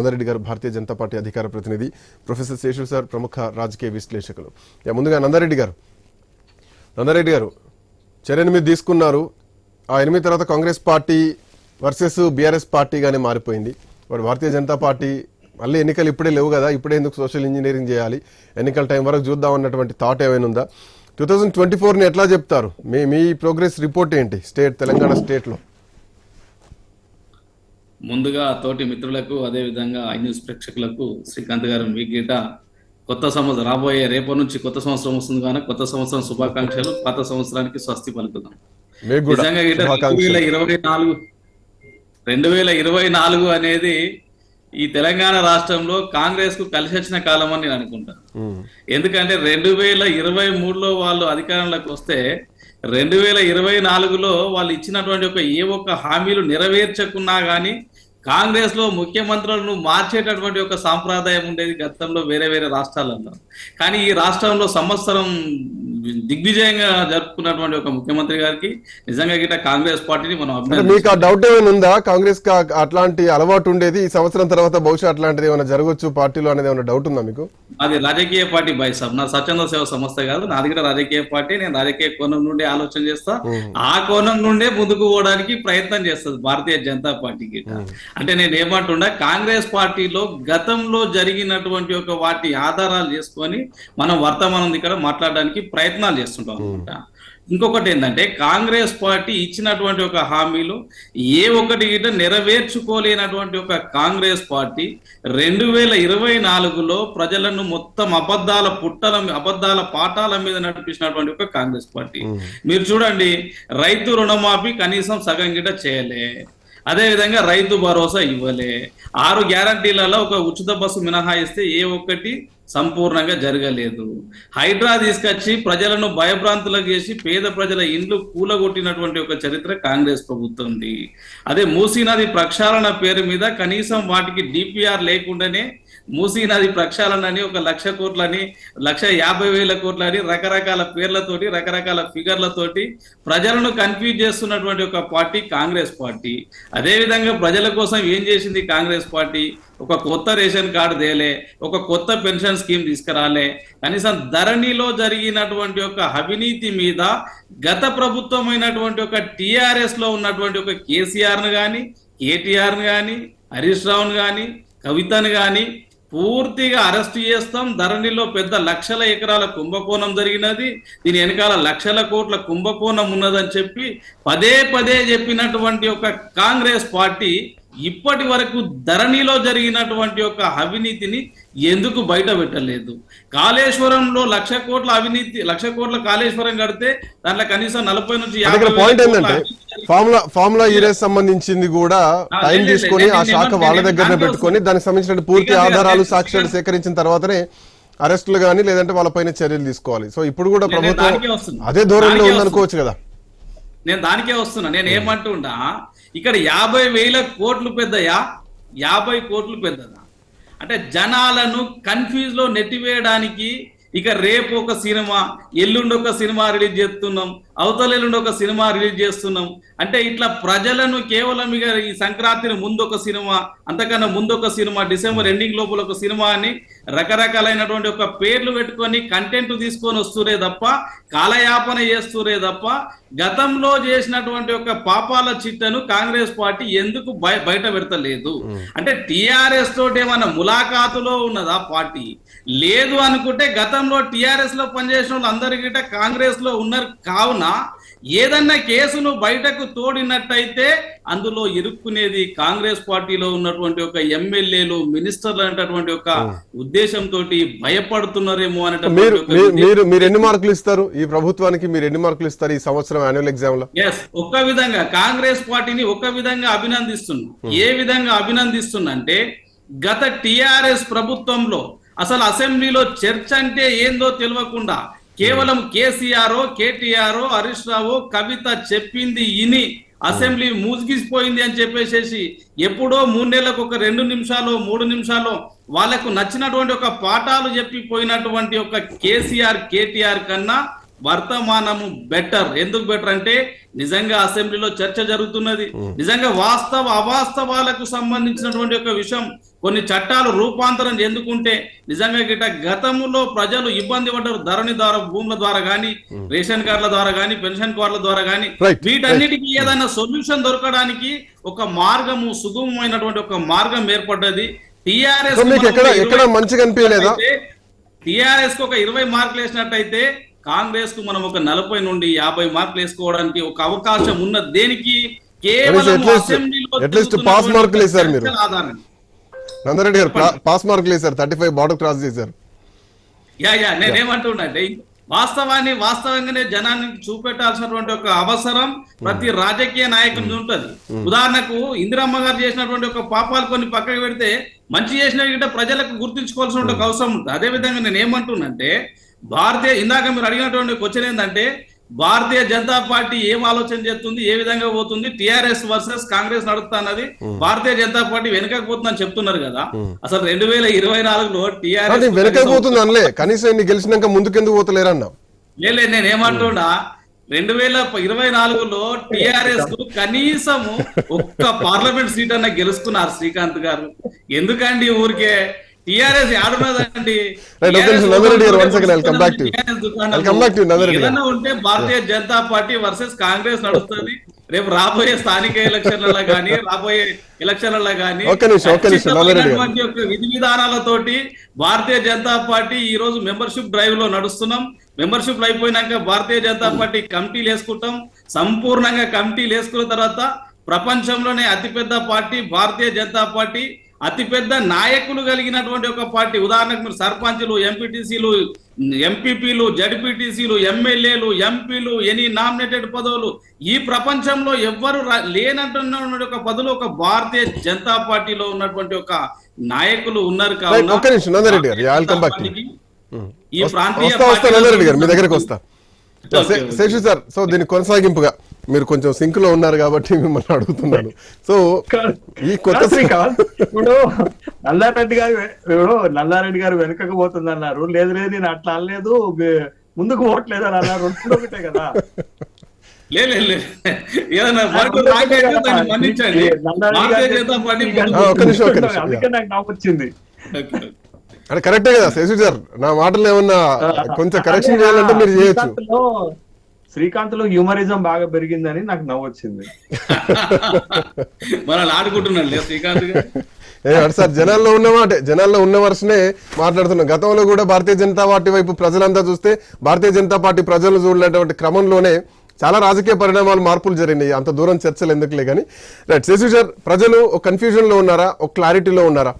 కొందరెడ్డి గారు భారతీయ జనతా పార్టీ అధికార ప్రతినిధి. ప్రొఫెసర్ శేషు సార్ ప్రముఖ రాజకీయ విశ్లేషకులు. ముందుగా నందారెడ్డి గారు. నందారెడ్డి గారు చర్యను మీరు తీసుకున్నారు. ఆ ఎనిమిది తర్వాత కాంగ్రెస్ పార్టీ వర్సెస్ బీఆర్ఎస్ పార్టీగానే మారిపోయింది. వాడు భారతీయ జనతా పార్టీ మళ్ళీ ఎన్నికలు ఇప్పుడే లేవు కదా ఇప్పుడే ఎందుకు సోషల్ ఇంజనీరింగ్ చేయాలి? ఎన్నికల టైం వరకు చూద్దాం అన్నటువంటి థాట్ ఏమైనా ఉందా? టూ థౌజండ్ ట్వంటీ ఫోర్ని ఎట్లా చెప్తారు? మీ మీ ప్రోగ్రెస్ రిపోర్ట్ ఏంటి? స్టేట్ తెలంగాణ స్టేట్లో? ముందుగా తోటి మిత్రులకు అదే విధంగా ఐ న్యూస్ ప్రేక్షకులకు శ్రీకాంత్ గారు మీ గీట కొత్త సంవత్సరం రాబోయే రేపటి నుంచి కొత్త సంవత్సరం వస్తుంది కానీ కొత్త సంవత్సరం శుభాకాంక్షలు పాత సంవత్సరానికి స్వస్తి పలుకుదాం. నిజంగా ఇరవై నాలుగు రెండు వేల ఇరవై నాలుగు అనేది ఈ తెలంగాణ రాష్ట్రంలో కాంగ్రెస్కు కలిసి వచ్చిన కాలం అని నేను అనుకుంటాను ఎందుకంటే రెండు వేల ఇరవై మూడులో వాళ్ళు అధికారంలోకి వస్తే రెండు వేల ఇరవై నాలుగులో వాళ్ళు ఇచ్చినటువంటి ఒక ఏ ఒక్క హామీలు నెరవేర్చకున్నా కానీ కాంగ్రెస్లో ముఖ్యమంత్రులను మార్చేటటువంటి ఒక సాంప్రదాయం ఉండేది గతంలో వేరే వేరే రాష్ట్రాలలో. కానీ ఈ రాష్ట్రంలో సంవత్సరం దిగ్విజయంగా జరుపుకున్నటువంటి ఒక ముఖ్యమంత్రి గారికి నిజంగా గిట్ట కాంగ్రెస్ పార్టీని మనం మీకు ఆ డౌట్ ఏమైనా ఉందా? కాంగ్రెస్ అట్లాంటి అలవాటు ఉండేది ఈ సంవత్సరం తర్వాత బహుశా అట్లాంటిది ఏమైనా జరగవచ్చు పార్టీలో అనేది ఏమైనా డౌట్ ఉందా మీకు? అది రాజకీయ పార్టీ బై సాబ్. నా స్వచ్ఛంద సేవ సంస్థ కాదు నాది కూడా రాజకీయ పార్టీ. నేను రాజకీయ కోణం నుండి ఆలోచన చేస్తా. ఆ కోణం నుండే ముందుకు పోవడానికి ప్రయత్నం చేస్తుంది భారతీయ జనతా పార్టీకి అంటే నేను ఏమంటున్నా కాంగ్రెస్ పార్టీలో గతంలో జరిగినటువంటి ఒక వాటి ఆధారాలు చేసుకొని మనం వర్తమానం ఇక్కడ మాట్లాడడానికి ప్రయత్నాలు చేస్తుంటాం అనమాట ఇంకొకటి ఏంటంటే కాంగ్రెస్ పార్టీ ఇచ్చినటువంటి ఒక హామీలు ఏ ఒక్కటి గిట్ట నెరవేర్చుకోలేనటువంటి ఒక కాంగ్రెస్ పార్టీ రెండు వేల ఇరవై నాలుగులో ప్రజలను మొత్తం అబద్ధాల పుట్టల అబద్ధాల పాఠాల మీద నడిపించినటువంటి ఒక కాంగ్రెస్ పార్టీ. మీరు చూడండి రైతు రుణమాఫీ కనీసం సగం గిట్ట చేయలే. అదే విధంగా రైతు భరోసా ఇవ్వలే. ఆరు గ్యారంటీలలో ఒక ఉచిత బస్సు మినహాయిస్తే ఏ ఒక్కటి సంపూర్ణంగా జరగలేదు. హైడ్రా తీసుకొచ్చి ప్రజలను భయభ్రాంతులకు చేసి పేద ప్రజల ఇండ్లు కూలగొట్టినటువంటి ఒక చరిత్ర కాంగ్రెస్ ప్రభుత్వంది. అదే మూసీ నది ప్రక్షాళన పేరు మీద కనీసం వాటికి డిపిఆర్ లేకుండానే మూసీ నది ప్రక్షాళన అని ఒక లక్ష కోట్లని లక్ష యాభై వేల కోట్లని రకరకాల పేర్లతోటి రకరకాల ఫిగర్లతోటి ప్రజలను కన్ఫ్యూజ్ చేస్తున్నటువంటి ఒక పార్టీ కాంగ్రెస్ పార్టీ. అదేవిధంగా ప్రజల కోసం ఏం చేసింది కాంగ్రెస్ పార్టీ? ఒక కొత్త రేషన్ కార్డు తేలే ఒక కొత్త పెన్షన్ స్కీమ్ తీసుకురాలే. కనీసం ధరణిలో జరిగినటువంటి ఒక అవినీతి మీద గత ప్రభుత్వమైనటువంటి ఒక టీఆర్ఎస్లో ఉన్నటువంటి ఒక కేసీఆర్ను కానీ కేటీఆర్ను కానీ హరీష్ రావును కానీ కవితను కానీ పూర్తిగా అరెస్ట్ చేస్తాం. ధరణిలో పెద్ద లక్షల ఎకరాల కుంభకోణం జరిగినది. దీని వెనకాల లక్షల కోట్ల కుంభకోణం ఉన్నదని చెప్పి పదే పదే చెప్పినటువంటి ఒక కాంగ్రెస్ పార్టీ ఇప్పటి వరకు ధరణిలో జరిగినటువంటి ఒక అవినీతిని ఎందుకు బయట పెట్టలేదు? కాళేశ్వరంలో లక్ష కోట్ల అవినీతి లక్ష కోట్ల కాళేశ్వరం కడితే దాంట్లో కనీసం నలభై నుంచి పాయింట్ ఏంటంటే ఫార్ములా ఫార్ములా యూరియస్ సంబంధించింది కూడా టైం తీసుకొని ఆ శాఖ వాళ్ళ దగ్గరనే పెట్టుకొని దానికి సంబంధించిన పూర్తి ఆధారాలు సాక్ష్యాలు సేకరించిన తర్వాతనే అరెస్టులు కానీ లేదంటే వాళ్ళపైన చర్యలు తీసుకోవాలి. సో ఇప్పుడు కూడా ప్రభుత్వం. అదే ధోరణిలో దానికే ఉందనుకోవచ్చు కదా. నేను దానికే వస్తున్నా. నేను ఏమంటుండా ఇక్కడ యాభై వేల కోట్లు పెద్దయా యాభై కోట్లు పెద్దదా? అంటే జనాలను కన్ఫ్యూజ్లో నెట్టివేయడానికి ఇక రేపు ఒక సినిమా ఎల్లుండి ఒక సినిమా రిలీజ్ చేస్తున్నాం అవతల ఎల్లుండి ఒక సినిమా రిలీజ్ చేస్తున్నాం. అంటే ఇట్లా ప్రజలను కేవలం ఇక ఈ సంక్రాంతిని ముందు ఒక సినిమా అంతకన్నా ముందు ఒక సినిమా డిసెంబర్ ఎండింగ్ లోపల ఒక సినిమా అని రకరకాలైనటువంటి ఒక పేర్లు పెట్టుకొని కంటెంట్ తీసుకొని వస్తురే తప్ప కాలయాపన చేస్తురే తప్ప గతంలో చేసినటువంటి ఒక పాపాల చిట్టను కాంగ్రెస్ పార్టీ ఎందుకు బయ- బయట పెడతలేదు? అంటే టిఆర్ఎస్ తోటి ఏమన్నా ములాఖాతులో ఉన్నదా పార్టీ? లేదు అనుకుంటే గతంలో టిఆర్ఎస్లో పనిచేసిన వాళ్ళు అందరికీ కాంగ్రెస్లో ఉన్నారు. కావున ఏదన్నా కేసును బయటకు తోడినట్టయితే అందులో ఇరుక్కునేది కాంగ్రెస్ పార్టీలో ఉన్నటువంటి ఒక ఎమ్మెల్యేలు మినిస్టర్లు అనేటటువంటి ఒక ఉద్దేశంతో భయపడుతున్నారేమో అనేటటువంటి ఒక మీరు- మీరు మీరు ఎన్ని మార్కులు ఇస్తారు? ఈ ప్రభుత్వానికి మీరు ఎన్ని మార్కులు ఇస్తారు ఈ సంవత్సరం యాన్యువల్ ఎగ్జామ్లో? ఎస్ ఒక్క విధంగా కాంగ్రెస్ పార్టీని ఒక విధంగా అభినందిస్తున్నా. ఏ విధంగా అభినందిస్తున్నా అంటే గత టిఆర్ఎస్ ప్రభుత్వంలో అసలు అసెంబ్లీలో చర్చ అంటే ఏందో తెలియకుండా కేవలం కేసీఆర్ కేటీఆర్ హరీష్ రావు కవిత చెప్పింది ఇని అసెంబ్లీ మూసిగిసిపోయింది అని చెప్పేసేసి ఎప్పుడో మూడు నెలలకు ఒక రెండు నిమిషాలు మూడు నిమిషాలు వాళ్ళకు నచ్చినటువంటి ఒక పాఠాలు చెప్పి పోయినటువంటి ఒక కేసీఆర్ కేటీఆర్ కన్నా వర్తమానము బెటర్ ఎందుకు బెటర్ అంటే నిజంగా అసెంబ్లీలో చర్చ జరుగుతున్నది. నిజంగా వాస్తవ అవాస్తవాలకు సంబంధించినటువంటి ఒక విషయం కొన్ని చట్టాలు రూపాంతరం చెందుకుంటే నిజంగా గిట్ట గతంలో ప్రజలు ఇబ్బంది పడ్డారు ధరణి ద్వారా భూముల ద్వారా గానీ రేషన్ కార్డుల ద్వారా గానీ పెన్షన్ కార్డుల ద్వారా గానీ. Right, వీటన్నిటికీ ఏదైనా సొల్యూషన్ దొరకడానికి ఒక మార్గము సుగమమైనటువంటి ఒక మార్గం ఏర్పడ్డది. టిఆర్ఎస్ టిఆర్ఎస్కు ఒక ఇరవై మార్కులు వేసినట్టయితే కాంగ్రెస్కు మనం ఒక నలభై నుండి యాభై మార్కులు వేసుకోవడానికి ఒక అవకాశం ఉన్న దేనికి? కేవలం అసెంబ్లీలో pass మార్కులు మీరు. నందారెడ్డి గారు పాస్ మార్కులు వేశారు థర్టీ ఫైవ్ బార్డర్ క్రాస్ చేశారు. యా యా నేనేమంటున్నాంటే వాస్తవాన్ని వాస్తవంగానే జనానికి చూపెట్టాల్సినటువంటి ఒక అవసరం ప్రతి రాజకీయ నాయకుని ఉంటది. ఉదాహరణకు ఇందిరమ్మ గారు చేసినటువంటి ఒక పాపాలు కొన్ని పక్కకు పెడితే మంచి చేసిన గిట్ట ప్రజలకు గుర్తుంచుకోవాల్సిన ఒక అవసరం ఉంటుంది. అదే విధంగా నేను ఏమంటున్నంటే భారతీయ ఇందాక మీరు అడిగినటువంటి క్వశ్చన్ ఏంటంటే భారతీయ జనతా పార్టీ ఏం ఆలోచన చేస్తుంది ఏ విధంగా పోతుంది టిఆర్ఎస్ వర్సెస్ కాంగ్రెస్ నడుస్తున్నది భారతీయ జనతా పార్టీ వెనుకపోతుందని చెప్తున్నారు కదా. అసలు రెండు వేల ఇరవై నాలుగులో టిఆర్ఎస్ వెనకైపోతుంది అనలే. కనీసం గెలిచినాక ముందుకెందుకు పోతలేరన్నా. లేదు నేను ఏమంటున్నా రెండు వేల ఇరవై నాలుగులో టిఆర్ఎస్కు కనీసము ఒక్క పార్లమెంట్ సీట్ అన్న గెలుచుకున్నారు శ్రీకాంత్ గారు. ఎందుకండి ఊరికే టిఆర్ఎస్ ఆడున్నదండి. ఏదన్నా ఉంటే భారతీయ జనతా పార్టీ వర్సెస్ కాంగ్రెస్ నడుస్తుంది. రేపు రాబోయే స్థానిక ఎలక్షన్లలో గానీ రాబోయే ఎలక్షన్లలో. ఖచ్చితమైనటువంటి యొక్క విధి విధానాలతోటి భారతీయ జనతా పార్టీ ఈ రోజు మెంబర్షిప్ డ్రైవ్లో నడుస్తున్నాం. మెంబర్షిప్ అయిపోయినాక భారతీయ జనతా పార్టీ కమిటీలు వేసుకుంటాం. సంపూర్ణంగా కమిటీలు వేసుకున్న తర్వాత ప్రపంచంలోనే అతిపెద్ద పార్టీ భారతీయ జనతా పార్టీ. అతిపెద్ద నాయకులు కలిగినటువంటి ఒక పార్టీ. ఉదాహరణకు మీరు సర్పంచులు ఎంపీటీసీలు ఎంపీపీలు జడ్పీటీసీలు ఎమ్మెల్యేలు ఎంపీలు ఎనీ నామినేటెడ్ పదవులు. ఈ ప్రపంచంలో ఎవ్వరు లేనటువంటి ఒక పదవులు ఒక భారతీయ జనతా పార్టీలో ఉన్నటువంటి ఒక నాయకులు ఉన్నారు. పార్టీకి ఈ ప్రాంతీయ మీ దగ్గరికి వస్తా. శేషు సార్ సో దీని కొనసాగింపుగా. మీరు కొంచెం సింక్లో ఉన్నారు కాబట్టి మిమ్మల్ని అడుగుతున్నాను. సో ఈ కొత్త ఇప్పుడు నల్లారెడ్డి గారు ఇప్పుడు నల్లారెడ్డి గారు వెనుకకు పోతుంది అన్నారు లేదు లేదు నేను అట్లా అనలేదు. ముందుకు పోవట్లేదు అని అన్నారు. రెండు ఒకటే కదా. అందుకే నాకు వచ్చింది. కరెక్టే కదా శేషు సార్. నా మాటలు ఏమన్నా కొంచెం కరెక్షన్ చేయాలంటే మీరు చేయొచ్చు. శ్రీకాంత్లో హ్యూమరిజం బాగా పెరిగిందని నాకు నవ్వు వచ్చింది మనల్ని ఆడుకుంటున్నాడు లేదు శ్రీకాంత్ గారు. ఏ, అంటే సార్ జనాల్లో ఉన్న మాట జనాల్లో ఉన్న వర్షనే మాట్లాడుతున్నాం. గతంలో కూడా భారతీయ జనతా పార్టీ వైపు ప్రజలంతా చూస్తే భారతీయ జనతా పార్టీ ప్రజలు చూడలేటువంటి క్రమంలోనే చాలా రాజకీయ పరిణామాలు మార్పులు జరిగినాయి. అంత దూరం చర్చలు ఎందుకులే కానీ. రైట్ శశి సార్ ప్రజలు ఒక కన్ఫ్యూజన్లో ఉన్నారా? ఒక క్లారిటీలో ఉన్నారా?